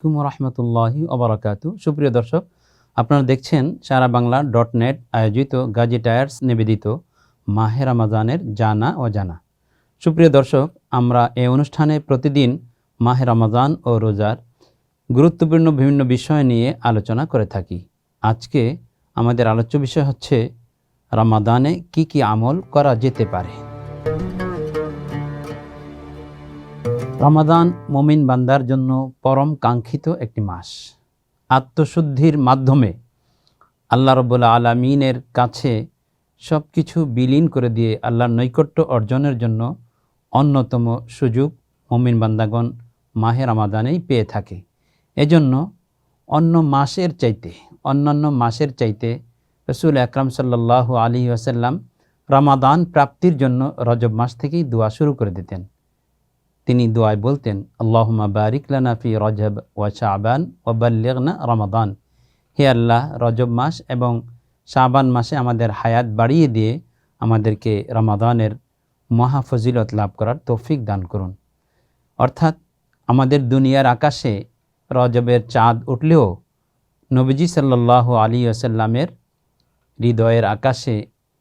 আলাইকুম রহমতুল্লাহি অবরাকাতু সুপ্রিয় দর্শক, আপনারা দেখছেন সারা বাংলা ডট নেট আয়োজিত গাজী টায়ার্স নিবেদিত মাহে রমাজানের জানা ও জানা সুপ্রিয় দর্শক, আমরা এই অনুষ্ঠানে প্রতিদিন মাহে রমাজান ও রোজার গুরুত্বপূর্ণ বিভিন্ন বিষয় নিয়ে আলোচনা করে থাকি। আজকে আমাদের আলোচ্য বিষয় হচ্ছে, রমাদানে কি কি আমল করা যেতে পারে? রমাদান মমিন বান্দার জন্য পরম কাঙ্ক্ষিত একটি মাস। আত্মশুদ্ধির মাধ্যমে আল্লাহ রব্বুল্লা আলমিনের কাছে সব কিছু বিলীন করে দিয়ে আল্লাহর নৈকট্য অর্জনের জন্য অন্যতম সুযোগ মমিন বান্দাগণ মাহে রমাদানেই পেয়ে থাকে। এজন্য অন্য মাসের চাইতে, অন্যান্য মাসের চাইতে রসুল আকরাম সাল্লাহ আলী আসাল্লাম রমাদান প্রাপ্তির জন্য রজব মাস থেকেই দোয়া শুরু করে দিতেন। তিনি দোয়ায় বলতেন আল্লাহমা বারিক লানা ফি রজব ওয়া শাবান ওয়াবাল্লিগনা রমাদান। হে আল্লাহ, রজব মাস এবং শাবান মাসে আমাদের হায়াত বাড়িয়ে দিয়ে আমাদেরকে রমাদানের মহাফজিলত লাভ করার তৌফিক দান করুন। অর্থাৎ আমাদের দুনিয়ার আকাশে রজবের চাঁদ উঠলেও নবীজি সাল্লাহ আলী আসাল্লামের হৃদয়ের আকাশে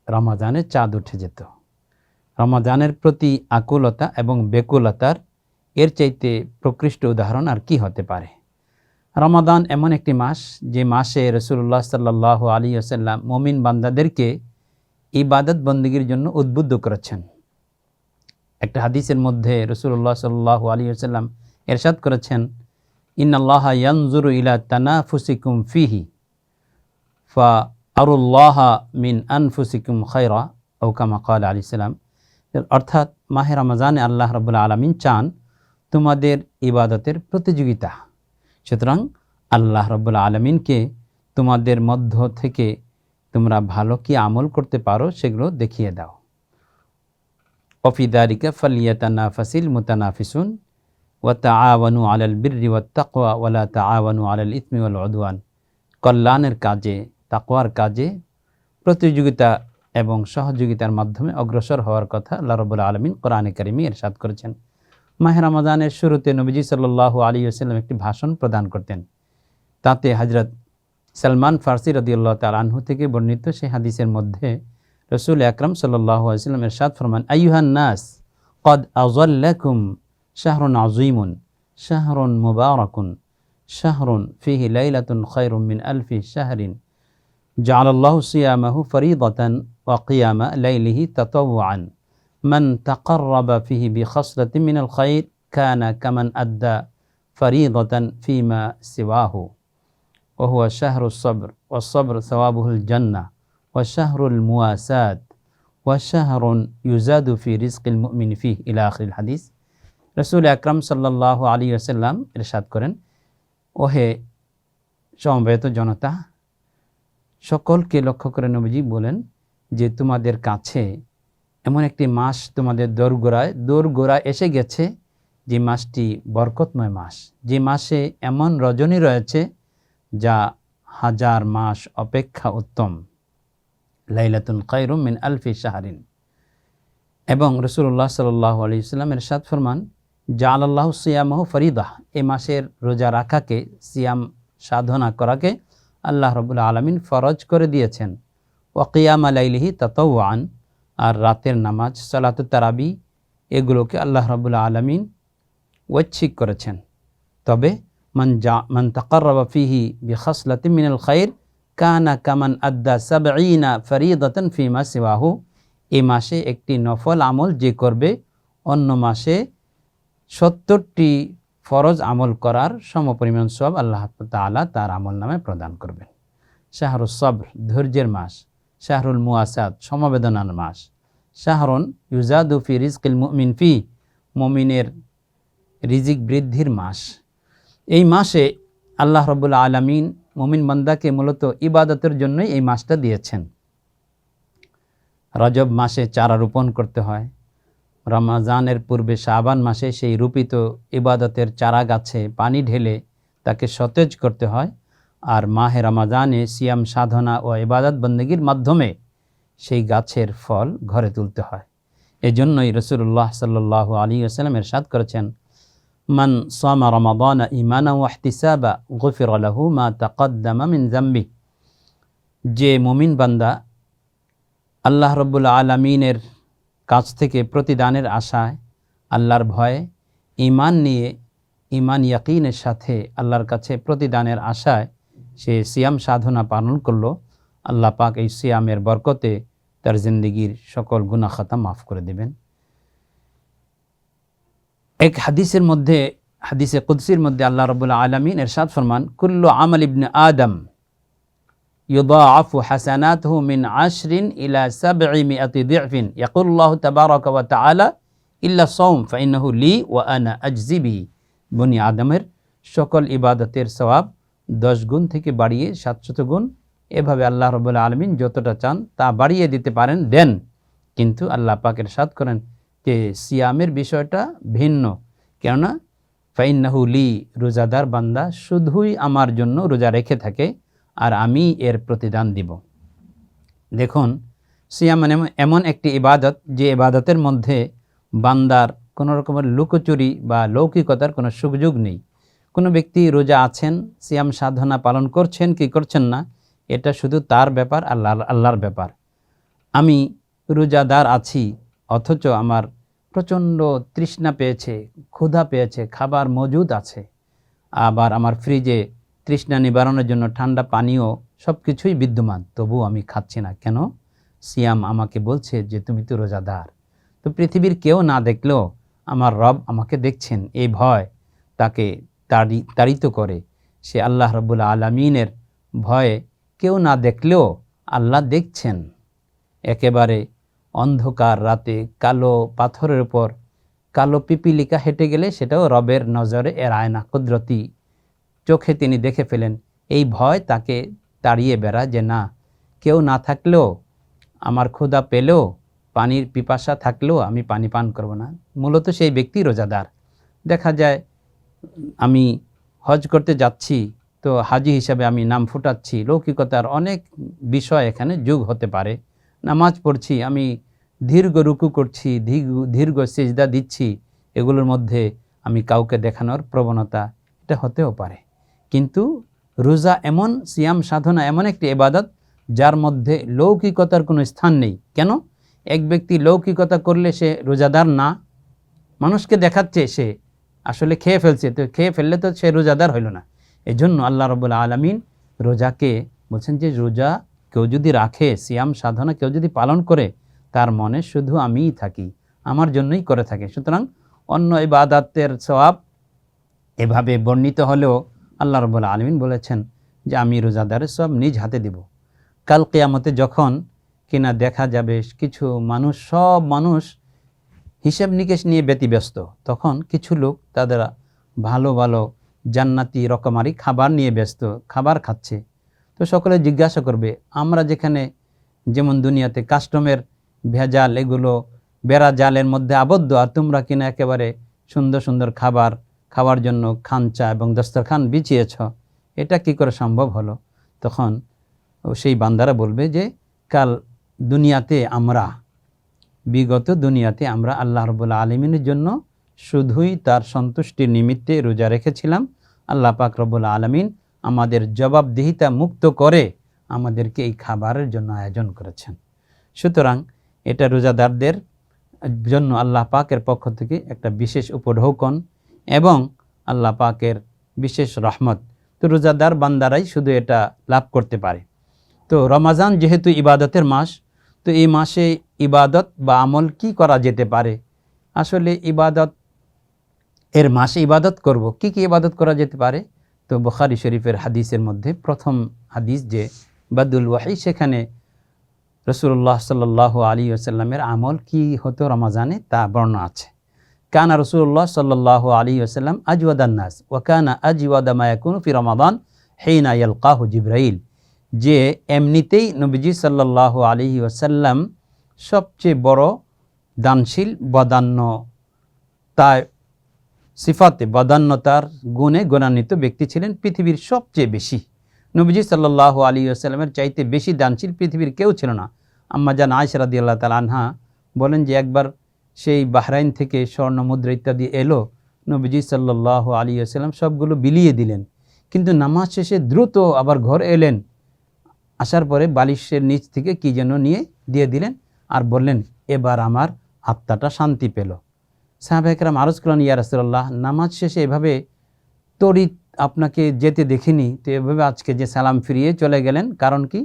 রমাদানের চাঁদ উঠে যেত। রমাদানের প্রতি আকুলতা এবং বেকুলতার এর চাইতে প্রকৃষ্ট উদাহরণ আর কি হতে পারে? রমাদান এমন একটি মাস যে মাসে রসুল্লাহ সাল্লাহ আলী আসাল্লাম মমিন বান্দাদেরকে ইবাদত বন্দীগীর জন্য উদ্বুদ্ধ করেছেন। একটা হাদিসের মধ্যে রসুল্লাহ সাল্লাহ আলী আসাল্লাম এরশাদ করেছেন ইন্নআল্লাহ ইয়ানজুরু ইলা তানাফুসিকুম ফিহি, ফা আরুল্লাহ মিন আনফুসিকুম খৈরা ওকামা কাল আলী সাল্লাম অর্থাৎ মাহে রমজানে আল্লাহ রবুল্লা আলমিন চান তোমাদের ইবাদতের প্রতিযোগিতা। সুতরাং আল্লাহ রবুল্লা আলমিনকে তোমাদের মধ্য থেকে তোমরা ভালো কি আমল করতে পারো সেগুলো দেখিয়ে দাও। অফিদারিকা ফালিয়াতানা ফাসিল মুতানাফিসুন ওয়া তাআওয়ানু আলাল বিররি ওয়াত তাকওয়া ওয়ালা তাআওয়ানু আলাল ইসমি ওয়াল উদওয়ান। কল্যাণের কাজে, তাকওয়ার কাজে প্রতিযোগিতা এবং সহযোগিতার মাধ্যমে অগ্রসর হওয়ার কথা আল্লাহ রবুল্লা আলমিন কোরআনে কারিমি এরশাদ করেছেন। মাহের রমাদানের শুরুতে নবীজি সাল্লাহ আলী আসাল্লাম একটি ভাষণ প্রদান করতেন। তাতে হজরত সালমান ফার্সি রদিউল্লাহ তালাহু থেকে বর্ণিত সেই হাদিসের মধ্যে রসুল আকরম সাল্লাহ আসাল্লাম এরশাদ ফরমান আইহান নাস, কদ আজল্লাকুম শাহরুন আজিমুন শাহরুন মুবারকুন, শাহরুন ফিহি লাইলাতুন খৈরুম মিন আলফি শাহরিন। جعل الله صيامه فريضة وقيام ليله تطوعا من تقرب فيه بخصلة من الخير كان كمن أدى فريضة فيما سواه وهو شهر الصبر والصبر ثوابه الجنة وشهر المواساة وشهر يزاد في رزق المؤمن فيه إلى آخر الحديث رسول أكرم صلى الله عليه وسلم إرشاد করেন ওহে সমবেত জনতা সকলকে লক্ষ্য করে নবীজি বলেন যে তোমাদের কাছে এমন একটি মাস তোমাদের দোরগোড়ায় দোরগোড়ায় এসে গেছে যে মাসটি বরকতময় মাস। যে মাসে এমন রজনী রয়েছে যা হাজার মাস অপেক্ষা উত্তম। লাইলাতুন খাইরুম মিন আলফি শাহরিন। এবং রসুল্লাহ সাল্লাহ ইসলামের সাদ ফরমান জাল আল্লাহ সিয়ামহ ফরিদাহ। এ মাসের রোজা রাখাকে, সিয়াম সাধনা করাকে আল্লাহ রবুল্লা আলমিন ফরজ করে দিয়েছেন। ওয়াকিয়াম আলাইলিহি তাতাওয়ান আর রাতের নামাজ, সালাত তারাবি, এগুলোকে আল্লাহ রবুল্লা আলমিন ঐচ্ছিক করেছেন। তবে মান জা, মান তাকর্রবা ফিহি বিখসলাতি মিনাল খাইর, কানা কামান আদ্দা সাবঈনা ফরিদতন ফিমা সিওয়াহু, এ মাসে একটি নফল আমল যে করবে, অন্য মাসে সত্তরটি ফরজ আমল করার সমপরিমাণ সব আল্লাহ তালা তার আমল নামে প্রদান করবেন। শাহরুল সবর ধৈর্যের মাস, শাহরুল মুয়াসাদ সমবেদনার মাস, শাহরুন ইউজাদু ফি রিজকিল মুমিন ফি, মমিনের রিজিক বৃদ্ধির মাস। এই মাসে আল্লাহ রবুল্লা আলমিন মমিন বান্দাকে মূলত ইবাদতের জন্যই এই মাসটা দিয়েছেন। রজব মাসে চারা রোপণ করতে হয় রমাজানের পূর্বে শাবান মাসে সেই রূপিত ইবাদতের চারা গাছে পানি ঢেলে তাকে সতেজ করতে হয় আর মাহে রমাজানে সিয়াম সাধনা ও ইবাদত বন্দগীর মাধ্যমে সেই গাছের ফল ঘরে তুলতে হয়। এজন্যই রসুল্লাহ সাল্লাহ আলী আসালাম এরশাদ করেছেন, মান সামা রমাদান ইমানা ওয়াহতিসাবা গফির আলাহু মা তাকদ্দামা মিন জাম্বি যে মুমিন বান্দা আল্লাহ রব্বুল আলমিনের কাছ থেকে প্রতিদানের আশায়, আল্লাহর ভয়ে ইমান নিয়ে ইমান ইয়াকিনের সাথে আল্লাহর কাছে প্রতিদানের আশায় সে সিয়াম সাধনা পালন করল। আল্লাহ পাক এই সিয়ামের বরকতে তার জিন্দগির সকল গুনাহ খাতা মাফ করে দেবেন। এক হাদিসের মধ্যে, হাদিসে কুদসির মধ্যে আল্লাহ রবুল্লা আলমিন এরশাদ ফরমান, কুল্লু আমল ইবনে আদম يضاعف حسناته من عشر إلى سبعمائة ضعف يقول الله تبارك وتعالى إلا الصوم فإنه لي وأنا أجزي به বনি আদমের সকল ইবাদতের সওয়াব দশ গুণ থেকে বাড়িয়ে সাতশত গুণ এভাবে আল্লাহ রবুল্লা আলমিন যতটা চান তা বাড়িয়ে দিতে পারেন দেন কিন্তু আল্লাহ পাকের সাদ করেন যে সিয়ামের বিষয়টা ভিন্ন কেননা ফাইন্নাহু লি রোজাদার বান্দা শুধুই আমার জন্য রোজা রেখে থাকে আর আমি এর প্রতিদান দিব। দেখুন, সিয়াম মানে এমন একটি ইবাদত যে ইবাদতের মধ্যে বান্দার কোনো রকমের লুকোচুরি বা লৌকিকতার কোনো সুযোগ নেই। কোনো ব্যক্তি রোজা আছেন, সিয়াম সাধনা পালন করছেন, কি করছেন না, এটা শুধু তার ব্যাপার আল্লাহ আল্লাহর ব্যাপার। আমি রোজাদার আছি, অথচ আমার প্রচণ্ড তৃষ্ণা পেয়েছে, ক্ষুধা পেয়েছে, খাবার মজুদ আছে। আবার আমার ফ্রিজে তৃষ্ণা নিবারণের জন্য ঠান্ডা পানীয় সব কিছুই বিদ্যমান, তবু আমি খাচ্ছি না। কেন? সিয়াম আমাকে বলছে যে, তুমি তো রোজাদার। তো পৃথিবীর কেউ না দেখলেও আমার রব আমাকে দেখছেন। এই ভয় তাকে তাড়ি তাড়িত করে। সে আল্লাহ রবুল আলমিনের ভয়ে কেউ না দেখলেও আল্লাহ দেখছেন। একেবারে অন্ধকার রাতে কালো পাথরের উপর কালো পিপিলিকা হেঁটে গেলে সেটাও রবের নজরে এড়ায় না কুদরতি চোখে তিনি দেখে ফেলেন, এই ভয় তাকে তাড়িয়ে বেড়ায় যে না, কেউ না থাকলেও, আমার ক্ষুধা পেলেও, পানির পিপাসা থাকলেও আমি পানি পান করব না। মূলত সেই ব্যক্তি রোজাদার। দেখা যায়, আমি হজ করতে যাচ্ছি, তো হাজি হিসাবে আমি নাম ফুটাচ্ছি। লৌকিকতার অনেক বিষয় এখানে যোগ হতে পারে। নামাজ পড়ছি, আমি দীর্ঘ রুকু করছি দীর্ঘ সেজদা দিচ্ছি, এগুলোর মধ্যে আমি কাউকে দেখানোর প্রবণতা, এটা হতেও পারে। কিন্তু রোজা এমন সিয়াম সাধনা, এমন একটি এবাদত যার মধ্যে লৌকিকতার কোনো স্থান নেই। কেন? এক ব্যক্তি লৌকিকতা করলে সে রোজাদার না। মানুষকে দেখাচ্ছে সে আসলে খেয়ে ফেলছে, তো খেয়ে ফেললে তো সে রোজাদার হইল না। এই জন্য আল্লাহ রবুল্লা আলমিন রোজাকে বলছেন যে, রোজা কেউ যদি রাখে, সিয়াম সাধনা কেউ যদি পালন করে, তার মনে শুধু আমিই থাকি, আমার জন্যই করে থাকে। সুতরাং অন্য ইবাদাতের সবাব এভাবে বর্ণিত হলেও আল্লাহ রবুল্লা আলমিন বলেছেন যে, আমি রোজাদারের সব নিজ হাতে দিব। কাল কেয়ামতে যখন কিনা দেখা যাবে, কিছু মানুষ, সব মানুষ হিসেব নিকেশ নিয়ে ব্যতিব্যস্ত, তখন কিছু লোক তাদের ভালো ভালো জান্নাতি রকমারি খাবার নিয়ে ব্যস্ত, খাবার খাচ্ছে। তো সকলে জিজ্ঞাসা করবে, আমরা যেখানে যেমন দুনিয়াতে কাস্টমের ভেজাল, এগুলো বেড়া জালের মধ্যে আবদ্ধ, আর তোমরা কিনা একেবারে সুন্দর সুন্দর খাবার খাওয়ার জন্য খানচা এবং দস্তরখান বিছিয়েছ, এটা কি করে সম্ভব হলো? তখন সেই বান্দারা বলবে যে, কাল দুনিয়াতে আমরা, বিগত দুনিয়াতে আমরা আল্লাহ রবুল্লা আলমিনের জন্য শুধুই তার সন্তুষ্টির নিমিত্তে রোজা রেখেছিলাম। আল্লাহ পাক রবুল্লা আলমিন আমাদের জবাবদিহিতা মুক্ত করে আমাদেরকে এই খাবারের জন্য আয়োজন করেছেন। সুতরাং এটা রোজাদারদের জন্য আল্লাহ পাকের পক্ষ থেকে একটা বিশেষ উপঢৌকন এবং আল্লাহ পাকের বিশেষ রহমত। তো রোজাদার বান্দারাই শুধু এটা লাভ করতে পারে। তো রমাজান যেহেতু ইবাদতের মাস, তো এই মাসে ইবাদত বা আমল কি করা যেতে পারে? আসলে ইবাদত, এর মাসে ইবাদত করব, কি কি ইবাদত করা যেতে পারে? তো বখারি শরীফের হাদিসের মধ্যে প্রথম হাদিস যে বাদুল ওয়াহি, সেখানে রসুল্লাহ সাল্লাহ আলী আসাল্লামের আমল কি হতো রমাজানে? তা বর্ণনা আছে। কানা রসুল্লাহ সাল্লাহ আলী আসাল্লাম আজওয়াদান্নাস ওয়াকানা আজওয়াদা মায়াকুন ফি রমাদান হেইনা ইয়ালকাহু জিব্রাইল। যে এমনিতেই নবীজি সাল্লাহ আলী ওসাল্লাম সবচেয়ে বড় দানশীল, বদান্য তাই সিফাতে বদান্যতার গুণে গুণান্বিত ব্যক্তি ছিলেন পৃথিবীর সবচেয়ে বেশি। নবীজি সাল্লাহ আলী আসাল্লামের চাইতে বেশি দানশীল পৃথিবীর কেউ ছিল না। আম্মা জান আয়সরাদি আল্লাহ তাল আনহা বলেন যে একবার সেই বাহরাইন থেকে স্বর্ণ মুদ্রা ইত্যাদি এলো, নবীজি সাল্লাহ আলী আসাল্লাম সবগুলো বিলিয়ে দিলেন। কিন্তু নামাজ শেষে দ্রুত আবার ঘর এলেন। আসার পরে বালিশের নিচ থেকে কি যেন নিয়ে দিয়ে দিলেন আর বললেন, এবার আমার আত্মাটা শান্তি পেল। সাহাবাহিকরাম আরজ করলেন, ইয়া রাসুল্লাহ নামাজ শেষে এভাবে তড়িৎ আপনাকে যেতে দেখিনি, তো এভাবে আজকে যে সালাম ফিরিয়ে চলে গেলেন, কারণ কি?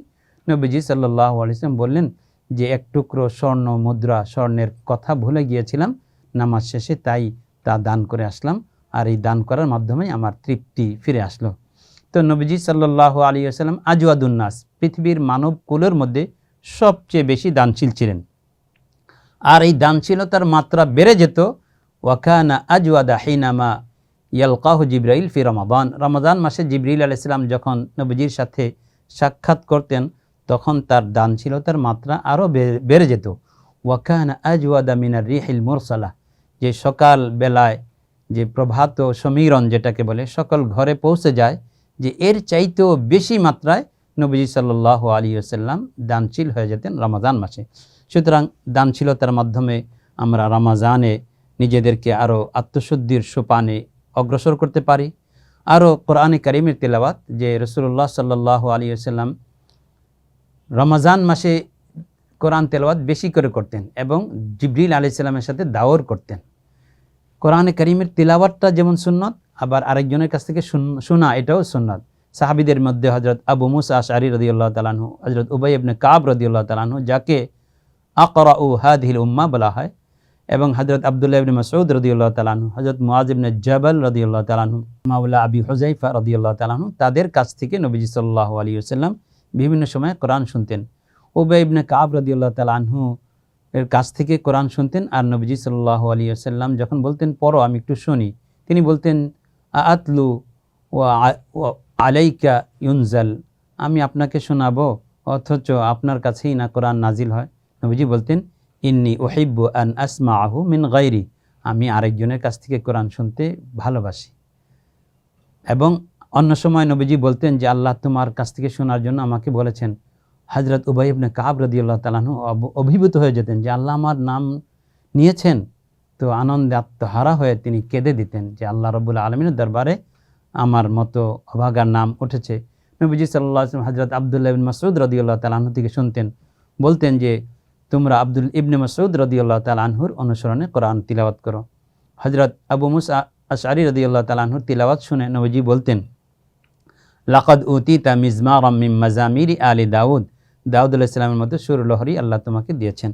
নবীজি সাল্লাহ আলিয়াম বললেন যে এক টুকরো স্বর্ণ মুদ্রা স্বর্ণের কথা ভুলে গিয়েছিলাম, নামাজ শেষে তাই তা দান করে আসলাম আর এই দান করার মাধ্যমে আমার তৃপ্তি ফিরে আসলো। তো নবীজি সাল্লাহ আলী আসাল্লাম আজওয়াদুন্নাস পৃথিবীর মানব কুলের মধ্যে সবচেয়ে বেশি দানশীল ছিলেন। আর এই দানশীলতার মাত্রা বেড়ে যেত ওয়াকানা আজওয়াদা হিনামা ইয়ালকাহ জিব্রাইল ফি রমাদান। রমাদান মাসে জিব্রাইল আলাইসাল্লাম যখন নবীজির সাথে সাক্ষাৎ করতেন তখন তার দানশীলতার মাত্রা আরও বেড়ে যেত। ওয়াকানা আজওয়াদা মিনার রিহিল মুরসালা, যে সকাল বেলায় যে প্রভাত সমীরণ যেটাকে বলে, সকল ঘরে পৌঁছে যায়, যে এর চাইতেও বেশি মাত্রায় নবীজি সাল্লাহ আলী আসাল্লাম দানশীল হয়ে যেতেন রমাজান মাসে। সুতরাং দানশীলতার মাধ্যমে আমরা রমাজানে নিজেদেরকে আরও আত্মশুদ্ধির সোপানে অগ্রসর করতে পারি। আরও কোরআনে করিমের তেলাওয়াত, যে রসুল্লাহ সাল্লাহ আলী আসাল্লাম রমাজান মাসে কোরআন তেলাওয়াত বেশি করে করতেন এবং জিবরিল আলি সাল্লামের সাথে দাওর করতেন। কোরআনে করিমের তিলাওয়াতটা যেমন সুন্নত, আবার আরেকজনের কাছ থেকে শোনা এটাও সুন্নত। সাহাবিদের মধ্যে হজরত আবু মুসা আশারি রদিউল্লাহ তালাহু হজরত উবাই ইবনে কাব রদিউল্লাহ তালাহু যাকে আকরা উ হাদিল উম্মা বলা হয় এবং হজরত আবদুল্লাহ ইবনে মসউদ রদিউল্লাহ তালাহু হজরত মুআজ ইবনে জবাল রদিউল্লাহ তালাহু মাউলা আবি হুজাইফা রদিউল্লাহ তালাহু তাদের কাছ থেকে নবীজি সাল্লাহ আলী সাল্লাম বিভিন্ন সময় কোরআন শুনতেন। উবাই ইবনে কাব রদিউল্লাহ তালাহু এর কাছ থেকে কোরআন শুনতেন আর নবীজি সাল্লাহ আলী আসাল্লাম যখন বলতেন, পড়ো, আমি একটু শুনি। তিনি বলতেন আতলু ও আলাইকা ইউনজাল, আমি আপনাকে শোনাবো, অথচ আপনার কাছেই না কোরআন নাজিল হয়। নবীজি বলতেন, ইন্নি ওহিব্বু আন আসমা আহু মিন গাইরি আমি আরেকজনের কাছ থেকে কোরআন শুনতে ভালোবাসি। এবং অন্য সময় নবীজি বলতেন যে আল্লাহ তোমার কাছ থেকে শোনার জন্য আমাকে বলেছেন। হজরত উবাই ইবনে কাব রদিউল্লাহ তালাহু অভিভূত হয়ে যেতেন যে আল্লাহ আমার নাম নিয়েছেন। তো আনন্দে আত্মহারা হয়ে তিনি কেঁদে দিতেন যে আল্লাহ রবুল্লা আলমিনের দরবারে আমার মতো অভাগার নাম উঠেছে। নবীজি সাল্লাহ হজরত আবদুল্লাহ ইবিন মাসুদ রদিউল্লাহ তালাহু থেকে শুনতেন। বলতেন যে তোমরা আব্দুল ইবনে মাসুদ রদিউল্লাহ তালাহুর অনুসরণে কোরআন তিলাওয়াত করো। হজরত আবু মুসা আশারি রদিউল্লাহ তালাহুর তিলাওয়াত শুনে নবীজি বলতেন লাকদ উতি তা মিজমা রমিম মাজামিরি আলী দাউদ। দাউদ আলাইসালামের মতো সুরলহরি আল্লাহ তোমাকে দিয়েছেন।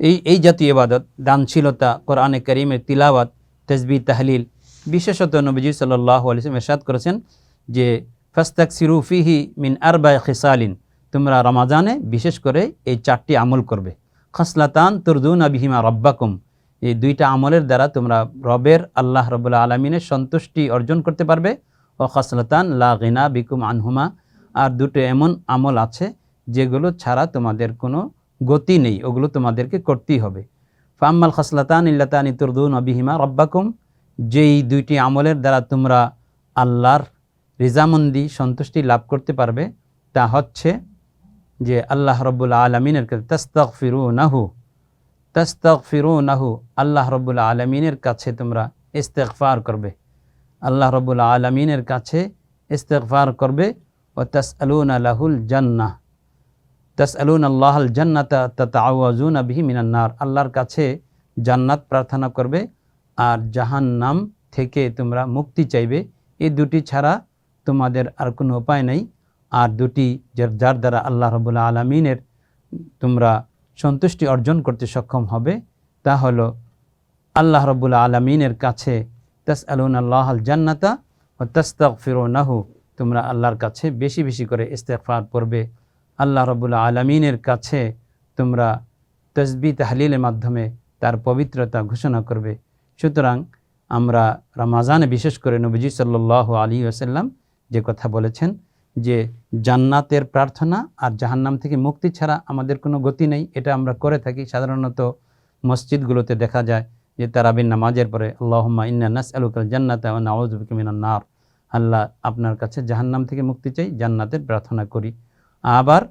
এই এই জাতীয় ইবাদত, দানশীলতা, কোরআনে করিমের তিলাওয়াত তসবি তাহলিল, বিশেষত নবীজি সাল্লাহ এরশাদ করেছেন যে ফাস্তাক সিরুফিহি মিন আরবা খিসালিন, তোমরা রমাজানে বিশেষ করে এই চারটি আমল করবে। খসলাতান তুরদুন আবিহিমা রব্বাকুম, এই দুইটা আমলের দ্বারা তোমরা রবের আল্লাহ রবুল্লা আলমিনের সন্তুষ্টি অর্জন করতে পারবে। ও খসলাতান লা বিকুম আনহুমা। আর দুটো এমন আমল আছে যেগুলো ছাড়া তোমাদের কোনো গতি নেই, ওগুলো তোমাদেরকে করতেই হবে। ফাম্মাল খসলাতান ইল্লাতান ইতুরদুন আবিহিমা রব্বাকুম। যেই দুইটি আমলের দ্বারা তোমরা আল্লাহর রিজামন্দি, সন্তুষ্টি লাভ করতে পারবে, তা হচ্ছে যে আল্লাহ রব্বুল্লা আলমিনের কাছে তস্তক ফিরু নাহু তস্তক ফিরু নাহু আল্লাহ রব্বুল্লা আলমিনের কাছে তোমরা ইস্তেকফার করবে। আল্লাহ রব্বুল্লা আলমিনের কাছে ইস্তেকফার করবে ও তস আলুন আলাহুল জান্নাহ। তাস আলুন আল্লাহ জান্নাতা তাওয়াজুন আবিহি মিনান্নার আল্লাহর কাছে জান্নাত প্রার্থনা করবে আর জাহান নাম থেকে তোমরা মুক্তি চাইবে। এই দুটি ছাড়া তোমাদের আর কোনো উপায় নেই। আর দুটি যার দ্বারা আল্লাহ রবুল্লা আলমিনের তোমরা সন্তুষ্টি অর্জন করতে সক্ষম হবে, তা হলো আল্লাহ রবুল্লা আলমিনের কাছে তাস আলুন আল্লাহ জান্নাতা ও তস্তক ফিরো নাহু তোমরা আল্লাহর কাছে বেশি বেশি করে ইস্তেফার পড়বে আল্লাহ রবুল্লা আলমিনের কাছে তোমরা তসবি তাহলিলের মাধ্যমে তার পবিত্রতা ঘোষণা করবে। সুতরাং আমরা রামাজানে বিশেষ করে নবীজি সাল্লাহ আলী আসাল্লাম যে কথা বলেছেন যে জান্নাতের প্রার্থনা আর জাহান্নাম থেকে মুক্তি ছাড়া আমাদের কোনো গতি নেই। এটা আমরা করে থাকি। সাধারণত মসজিদগুলোতে দেখা যায় যে তারাবিন নামাজের পরে, আল্লাহম্মা ইন্না নাস আলুকাল জান্নাত নার। আল্লাহ আপনার কাছে জাহান্নাম থেকে মুক্তি চাই, জান্নাতের প্রার্থনা করি। আবার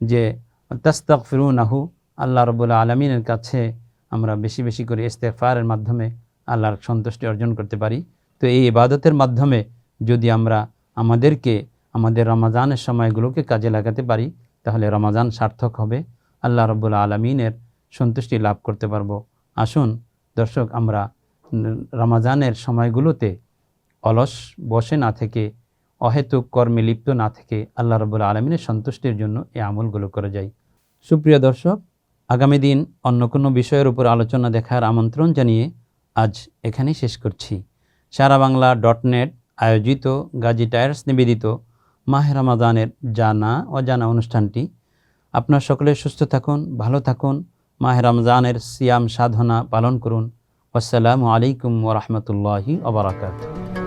যে তস্তক ফিরুনাহু আল্লাহ রবুল্লা আলমিনের কাছে আমরা বেশি বেশি করে ইস্তেফারের মাধ্যমে আল্লাহর সন্তুষ্টি অর্জন করতে পারি। তো এই ইবাদতের মাধ্যমে যদি আমরা আমাদেরকে, আমাদের রমাজানের সময়গুলোকে কাজে লাগাতে পারি, তাহলে রমাজান সার্থক হবে। আল্লাহ রব্বুল আলমিনের সন্তুষ্টি লাভ করতে পারব। আসুন দর্শক, আমরা রমাজানের সময়গুলোতে অলস বসে না থেকে, অহেতুক কর্মে লিপ্ত না থেকে আল্লাহ রব্বুল আলমিনের সন্তুষ্টির জন্য এই আমলগুলো করে যাই। সুপ্রিয় দর্শক, আগামী দিন অন্য কোনো বিষয়ের উপর আলোচনা দেখার আমন্ত্রণ জানিয়ে আজ এখানেই শেষ করছি। সারা বাংলা ডট নেট আয়োজিত গাজী টায়ার্স নিবেদিত মাহে রমাদানের জানা অজানা অনুষ্ঠানটি। আপনার সকলে সুস্থ থাকুন, ভালো থাকুন মাহে রমজানের সিয়াম সাধনা পালন করুন। আসসালামু আলাইকুম ওরহমতুল্লাহি ওবরাকাতুহ